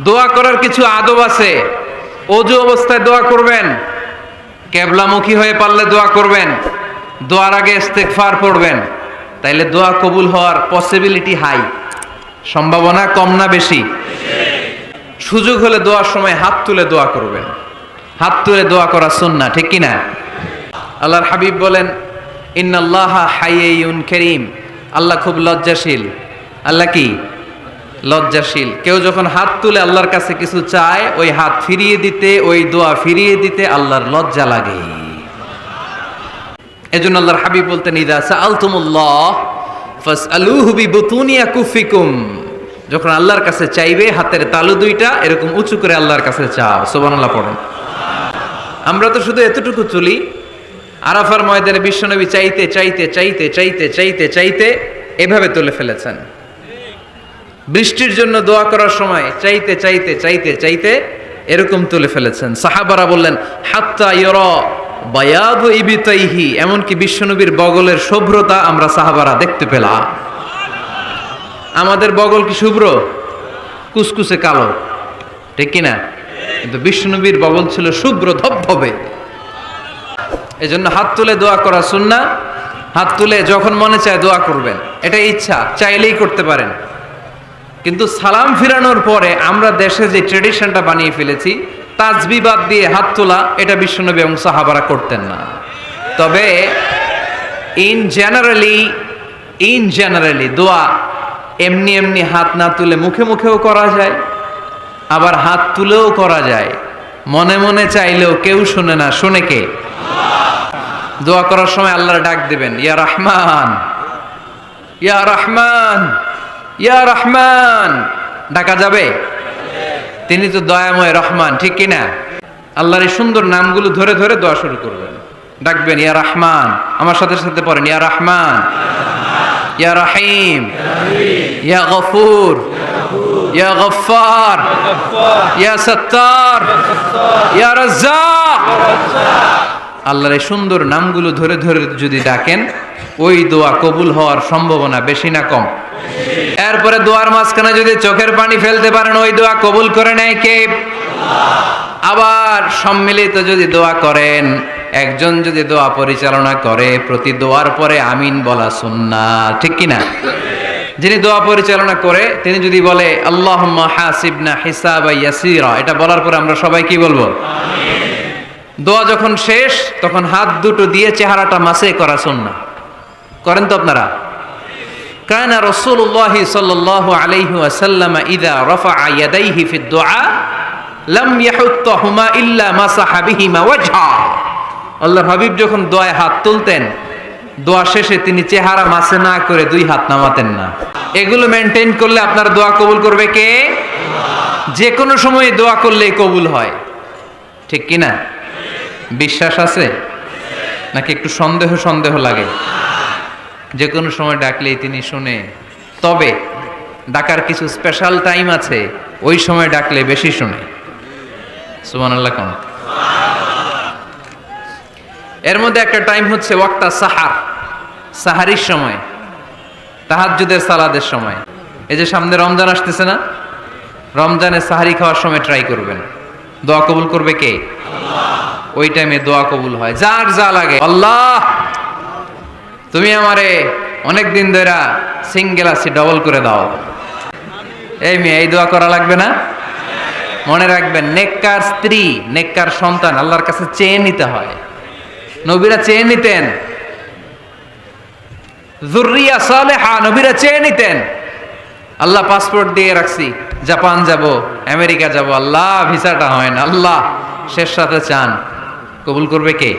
দোয়া করার কিছু আদব আছে। অজু অবস্থায় দোয়া করবেন। কেবলামুখী হয়ে পারলে দোয়া করবেন। দোয়ার আগে ইস্তেগফার পড়বেন। তাইলে দোয়া কবুল হওয়ার পসিবিলিটি হাই সম্ভাবনা কম না বেশি। সুযোগ হলে দোয়ার সময় হাত তুলে দোয়া করবেন। হাত তুলে দোয়া করা সুন্না ঠিক কিনা আল্লাহর হাবিব বলেন, ইন্নাল্লাহ হাইয়ুন করিম। আল্লাহ খুব লজ্জাশীল। আল্লাহ কি? লজ্জাশীল। কেউ যখন হাত তুলে আল্লাহর কাছে কিছু চায়, ওই হাত ফিরিয়ে দিতে, ওই দোয়া ফিরিয়ে দিতে আল্লাহর লজ্জা লাগে। এজন্য আল্লাহর হাবিব বলতেন, ইদা সাআলতুমুল্লাহ, ফাসআলুহু বিবুতুনিয়া কুফিকুম যখন আল্লাহর কাছে চাইবে, হাতের তালু দুইটা এরকম উঁচু করে আল্লাহর কাছে চাও। সুবহানাল্লাহ, পড়েন। আমরা তো শুধু এতটুকু চলি। আরাফার ময়দানে বিশ্বনবী চাইতে চাইতে চাইতে চাইতে চাইতে চাইতে এভাবে তুলে ফেলেছেন। বৃষ্টির জন্য দোয়া করার সময় চাইতে চাইতে চাইতে চাইতে এরকম তুলে ফেলেছেন। সাহাবারা বললেন, হাত্তা ইয়র বায়াদ ইবিতাইহি এমনকি বিশ্বনবীর বগলের শুভ্রতা আমরা সাহাবারা দেখতে পেলাম। আমাদের বগল কি শুভ্র? কুসকুসে কালো। ঠিক কিনা? কিন্তু বিষ্ণুনবীর বগল ছিল শুভ্র ধবধবে। এই জন্য হাত তুলে দোয়া করা সুন্না হাত তুলে যখন মনে চায় দোয়া করবেন। এটা ইচ্ছা, চাইলেই করতে পারেন। কিন্তু সালাম ফিরানোর পরে আমরা দেশে যে ট্রেডিশনটা বানিয়ে ফেলেছি তাজবিবাদ দিয়ে হাত তোলা, এটা বিশ্বনবী এবং সাহাবারা করতেন না। তবে ইন জেনারেলি ইন জেনারেলি দোয়া এমনি এমনি হাত না তুলে মুখে মুখেও করা যায়, আবার হাত তুলেও করা যায়। মনে মনে চাইলেও কেউ শুনে না, শুনে কে? দোয়া করার সময় আল্লাহর ডাক দেবেন, ইয়া রহমান ইয়া রহমান। ইয়া রহমান। ডাকা যাবে? তিনি তো দয়াময় রহমান, ঠিক কিনা আল্লাহর এই সুন্দর নামগুলো ধরে ধরে দোয়া শুরু করবেন। ডাকবেন, ইয়া রহমান। আমার সাথে সাথে পড়েন, ইয়া রহমান। ইয়া রহিম। ইয়া গফুর। ইয়া গফার ইয়া সত্তার। ইয়া রাজ্জাক। আল্লাহর এই সুন্দর নামগুলো ধরে ধরে যদি ডাকেন, ওই দোয়া কবুল হওয়ার সম্ভাবনা বেশি না কম। এরপরে দোয়ার মাঝখানে যদি চোখের পানি ফেলতে পারেন, ওই দোয়া কবুল করে নেয় কে? আবার সম্মিলিত যদি দোয়া করেন, একজন যদি দোয়া পরিচালনা করে, প্রতি দোয়ার পরে আমিন বলা সুন্না ঠিক কিনা? যিনি দোয়া পরিচালনা করে, তিনি যদি বলে আল্লাহ হাসিবনা হিসাব ইয়াসিরা, এটা বলার পরে আমরা সবাই কি বলব? দোয়া যখন শেষ, তখন হাত দুটো দিয়ে চেহারাটা মাসে করা সুন্না করেন তো আপনারা? কানা রসুল্লাহ সাল্লাহ আলাইহি আসাল্লাম ইদা রফা ইয়াদাইহি ফি দোয়া লাম ইয়াহুত্তাহুমা ইল্লা মাসাহা বিহিমা ওয়াজহা। আল্লাহ হাবিব যখন দোয়ায় হাত তুলতেন, দোয়া শেষে তিনি চেহারা মাসে না করে দুই হাত নামাতেন না। এগুলো মেনটেন করলে আপনার দোয়া কবুল করবে কে? যে কোনো সময়ে দোয়া করলেই কবুল হয়। ঠিক কিনা? না বিশ্বাস আছে? নাকি একটু সন্দেহ সন্দেহ লাগে? যে কোনো সময় ডাকলেই তিনি শুনে। তবে ডাকার কিছু স্পেশাল টাইম আছে, ওই সময় ডাকলে বেশি শুনে। সুমান আল্লাহ কোন। এর মধ্যে একটা টাইম হচ্ছে ওয়াক্তা সাহার, সাহারির সময়, তাহাজ্জুদের সালাদের সময়। এই যে সামনে রমজান আসতেছে না? রমজানে সাহারি খাওয়ার সময় ট্রাই করবেন। দোয়া কবুল করবে কে? ওই টাইমে দোয়া কবুল হয়। যার যা লাগে। আল্লাহ, তুমি আমারে অনেক দিন ধরে সিঙ্গেল আছি ডবল করে দাও। এই মেয়ে, এই দোয়া করা লাগবে না? মনে রাখবেন, নেককার স্ত্রী, নেককার সন্তান আল্লাহর কাছে চেয়ে নিতে হয়। নবীরা চেয়ে নিতেন। জুরিয়া সালেহা নবীরা চেয়ে নিতেন। আল্লাহ পাসপোর্ট দিয়ে রাখছি। জাপান যাব, আমেরিকা যাব। আল্লাহ, ভিসাটা হয় না। আল্লাহ, শেষ সাথে চান। কবুল করবে কে?